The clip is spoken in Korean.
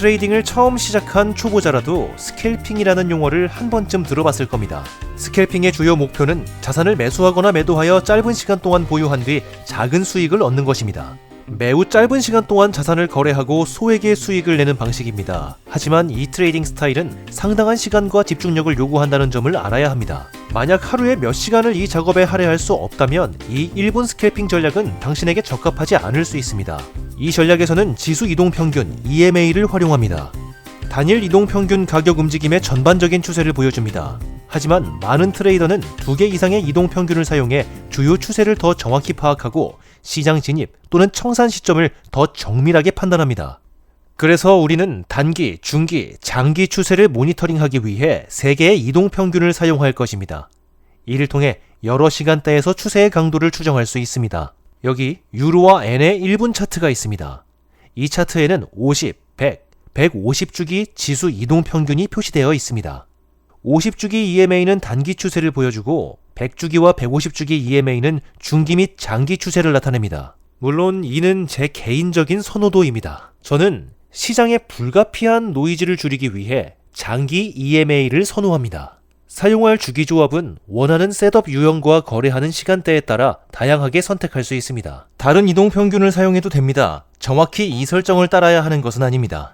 트레이딩을 처음 시작한 초보자라도 스캘핑이라는 용어를 한 번쯤 들어봤을 겁니다. 스캘핑의 주요 목표는 자산을 매수하거나 매도하여 짧은 시간 동안 보유한 뒤 작은 수익을 얻는 것입니다. 매우 짧은 시간 동안 자산을 거래하고 소액의 수익을 내는 방식입니다. 하지만 이 트레이딩 스타일은 상당한 시간과 집중력을 요구한다는 점을 알아야 합니다. 만약 하루에 몇 시간을 이 작업에 할애할 수 없다면 이 1분 스캘핑 전략은 당신에게 적합하지 않을 수 있습니다. 이 전략에서는 지수 이동 평균 EMA를 활용합니다. 단일 이동 평균 가격 움직임의 전반적인 추세를 보여줍니다. 하지만 많은 트레이더는 두 개 이상의 이동 평균을 사용해 주요 추세를 더 정확히 파악하고 시장 진입 또는 청산 시점을 더 정밀하게 판단합니다. 그래서 우리는 단기, 중기, 장기 추세를 모니터링하기 위해 세 개의 이동 평균을 사용할 것입니다. 이를 통해 여러 시간대에서 추세의 강도를 추정할 수 있습니다. 여기 유로와 엔의 1분 차트가 있습니다. 이 차트에는 50, 100, 150주기 지수 이동 평균이 표시되어 있습니다. 50주기 EMA는 단기 추세를 보여주고 100주기와 150주기 EMA는 중기 및 장기 추세를 나타냅니다. 물론 이는 제 개인적인 선호도입니다. 저는 시장의 불가피한 노이즈를 줄이기 위해 장기 EMA를 선호합니다. 사용할 주기 조합은 원하는 셋업 유형과 거래하는 시간대에 따라 다양하게 선택할 수 있습니다. 다른 이동 평균을 사용해도 됩니다. 정확히 이 설정을 따라야 하는 것은 아닙니다.